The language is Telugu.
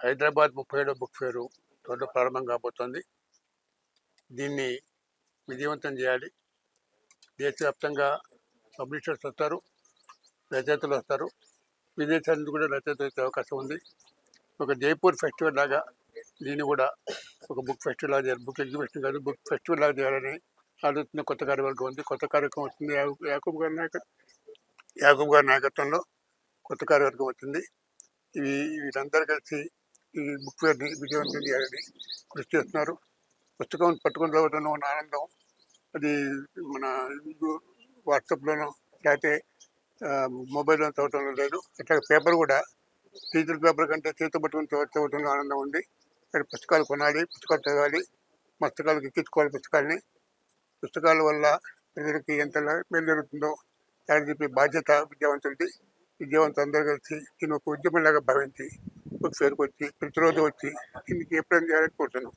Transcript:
హైదరాబాద్ ముప్పై ఏడో బుక్ ఫేరు త్వరలో ప్రారంభం కాబోతోంది. దీన్ని విజయవంతం చేయాలి. దేశవ్యాప్తంగా పబ్లిషర్స్ వస్తారు రచయితలు వస్తారు. విదేశాల నుంచి కూడా రచయితలు వచ్చే అవకాశం ఉంది. ఒక జైపూర్ ఫెస్టివల్ లాగా దీన్ని కూడా ఒక బుక్ ఫెస్టివల్ లాగా చేయాలి. బుక్ ఎగ్జిబిషన్ కాదు బుక్ ఫెస్టివల్ లాగా చేయాలని ఆలోచన కొత్త కార్యవర్గం ఉంది. కొత్త కార్యక్రమం వస్తుంది యాకూబ్ యాకూబ్ గారి నాయక యాకూబ్ గారి నాయకత్వంలో కొత్త కార్యవర్గం వచ్చింది. ఇవి వీళ్ళందరూ కలిసి ఈ బుక్ ఫేర్ని విజయవంతం చేయాలని కృషి చేస్తున్నారు. పుస్తకం పట్టుకొని చదవడంలో ఉన్న ఆనందం అది మన వాట్సాప్లోనూ లేకపోతే మొబైల్లో చదవటంలో లేదు. అట్లాగే పేపర్ కూడా డిజిటల్ పేపర్ కంటే చేతితో పట్టుకొని చదువుతున్న చదవటంలో ఆనందం ఉంది. ఇక్కడ పుస్తకాలు కొనాలి పుస్తకాలు చదవాలి పుస్తకాలకు ఎక్కించుకోవాలి పుస్తకాలని. పుస్తకాల వల్ల ప్రజలకి ఎంత మేలు జరుగుతుందో దాన్ని చెప్పే బాధ్యత విద్యావంతులది. విద్యావంతులు అందరూ కలిసి దీని ఒక ఉద్యమంలాగా భావించి ఒకసారి వచ్చి ప్రతిరోజు వచ్చి దీనికి ఎప్పుడైనా చేయాలని కోరుతున్నాం